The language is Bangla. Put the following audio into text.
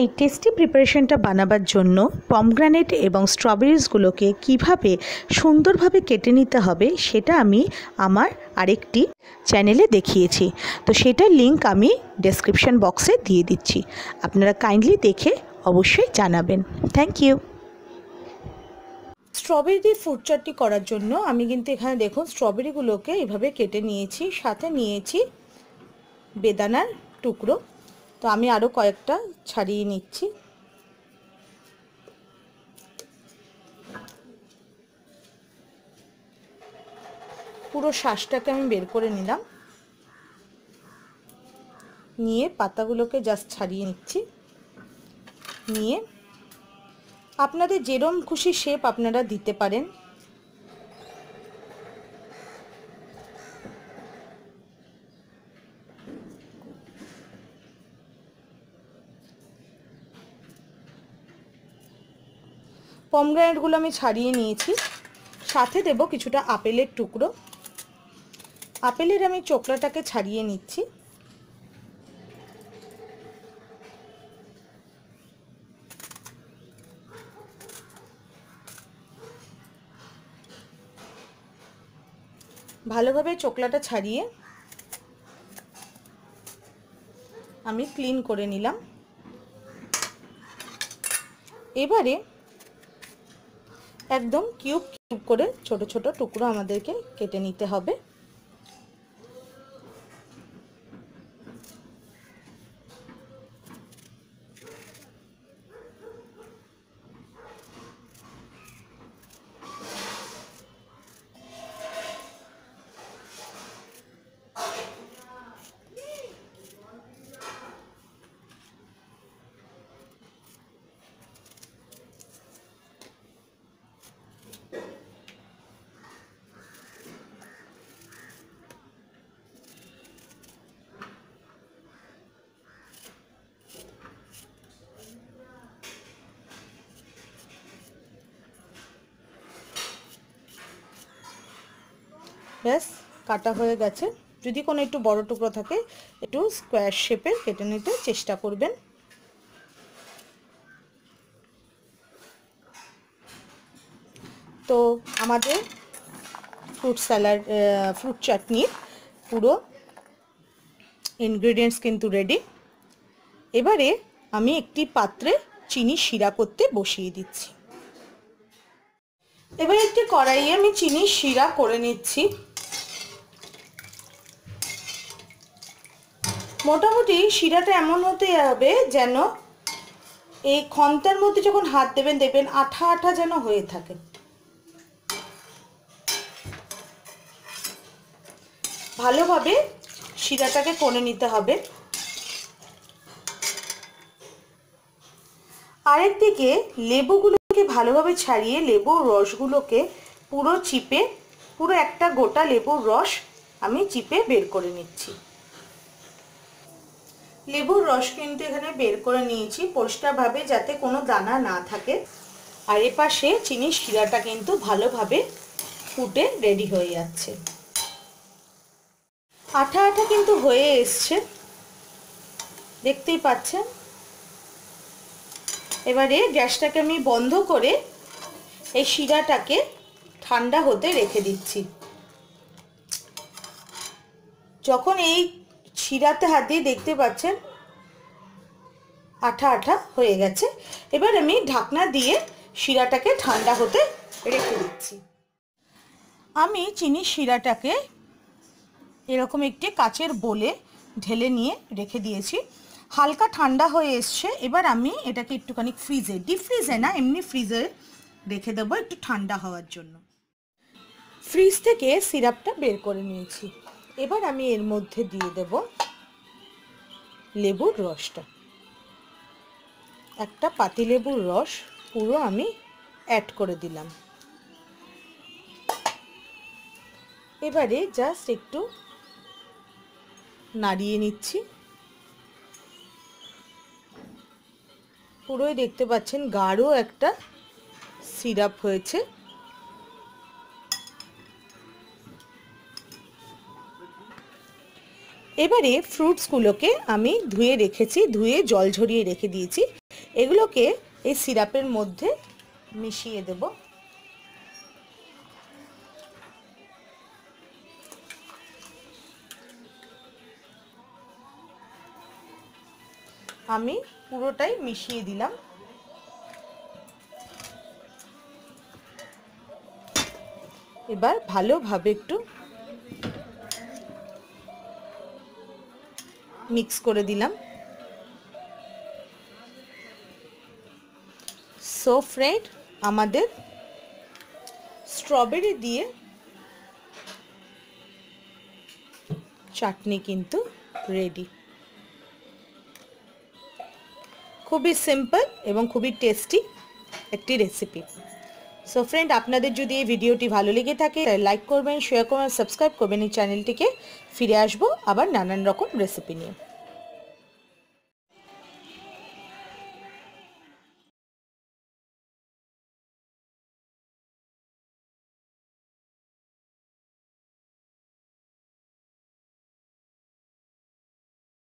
এই টেস্টি প্রিপারেশনটা বানাবার জন্য পমগ্রানেট এবং স্ট্রবেরিজগুলোকে কীভাবে সুন্দরভাবে কেটে নিতে হবে সেটা আমি আমার আরেকটি চ্যানেলে দেখিয়েছি। তো সেটার লিংক আমি ডেসক্রিপশন বক্সে দিয়ে দিচ্ছি। আপনারা কাইন্ডলি দেখে অবশ্যই জানাবেন। থ্যাংক ইউ স্ট্রবেরি দিয়ে ফ্রুট চাটনি করার জন্য আমি কিন্তু এখানে দেখুন স্ট্রবেরিগুলোকে এভাবে কেটে নিয়েছি, সাথে নিয়েছি বেদানার টুকরো। তো আমি আরও কয়েকটা ছাড়িয়ে নিচ্ছি। পুরো শ্বাসটাকে আমি বের করে নিলাম। নিয়ে পাতাগুলোকে জাস্ট ছাড়িয়ে নিচ্ছি। নিয়ে আপনাদের যেরম খুশি শেপ আপনারা দিতে পারেন। পমগ্রানেটগুলো আমি ছাড়িয়ে নিয়েছি। সাথে দেব কিছুটা আপেলের টুকরো। আপেলের আমি চোকলাটাকে ছাড়িয়ে নিচ্ছি। ভালোভাবে চোকলাটা ছাড়িয়ে আমি ক্লিন করে নিলাম। এবারে একদম কিউব কিউব করে ছোট ছোট টুকরো আমাদেরকে কেটে নিতে হবে। ব্যাস, কাটা হয়ে গেছে। যদি কোনো একটু বড় টুকরো থাকে, একটু স্কোয়ার শেপের কেটে নিতে চেষ্টা করবেন। তো আমাদের ফ্রুট স্যালাড ফ্রুট চাটনির পুরো ইনগ্রেডিয়েন্টস কিন্তু রেডি এবারে আমি একটি পাত্রে চিনি শিরা করতে বসিয়ে দিচ্ছি। এবার একটি কড়াইয়ে আমি চিনি শিরা করে নিচ্ছি। মোটামুটি শিরাটা এমন হতে হবে যেন এই খন্তার মধ্যে যখন হাত দেবেন দেবেন আঠা আঠা যেন হয়ে থাকে। ভালোভাবে শিরাটাকে কোণে নিতে হবে। আরেকদিকে লেবুগুলোকে ভালোভাবে ছাড়িয়ে লেবুর রসগুলোকে পুরো চিপে, পুরো একটা গোটা লেবুর রস আমি চিপে বের করে নিচ্ছি। লেবুর রস কিন্তু এখানে বের করে নিয়েছি পরিষ্কারভাবে যাতে কোনো দানা না থাকে। আর এপাশে চিনির শিরাটা কিন্তু ভালোভাবে ফুটে রেডি হয়ে যাচ্ছে। আঠা আঠা কিন্তু হয়ে এসছে। দেখতেই পাচ্ছেন? এবারে গ্যাসটাকে আমি বন্ধ করে এই শিরাটাকে ঠান্ডা হতে রেখে দিচ্ছি। যখন এই শিরাতে হাত দিয়ে দেখতে পাচ্ছেন, আঠা আঠা হয়ে গেছে। এবার আমি ঢাকনা দিয়ে শিরাটাকে ঠান্ডা হতে রেখে দিচ্ছি। আমি চিনি শিরাটাকে এরকম একটি কাচের বোলে ঢেলে নিয়ে রেখে দিয়েছি। হালকা ঠান্ডা হয়ে এসছে, এবার আমি এটাকে একটুখানি ফ্রিজে ডিপ ফ্রিজে না, এমনি ফ্রিজে রেখে দেবো একটু ঠান্ডা হওয়ার জন্য। ফ্রিজ থেকে সিরাপটা বের করে নিয়েছি। এবার আমি এর মধ্যে দিয়ে দেব লেবুর রসটা। একটা পাতিলেবুর রস পুরো আমি অ্যাড করে দিলাম। এবারে জাস্ট একটু নাড়িয়ে নিচ্ছি। পুরোই দেখতে পাচ্ছেন গাঢ় একটা সিরাপ হয়েছে। এবারে ফ্রুটসগুলোকে আমি ধুয়ে রেখেছি, ধুয়ে জল ঝরিয়ে রেখে দিয়েছি। এগুলোকে এই সিরাপের মধ্যে মিশিয়ে দেব। আমি পুরোটাই মিশিয়ে দিলাম। এবার ভালোভাবে একটু মিক্স করে দিলাম। সো ফ্রেন্ড আমাদের স্ট্রবেরি দিয়ে চাটনি কিন্তু রেডি খুবই সিম্পল এবং খুবই টেস্টি একটি রেসিপি সো ফ্রেন্ড আপনাদের যদি এই ভিডিওটি ভালো লেগে থাকে লাইক করবেন শেয়ার করবেন সাবস্ক্রাইব করবেন এই চ্যানেলটিকে ফিরে আসব আবার নানান রকম রেসিপি নিয়ে।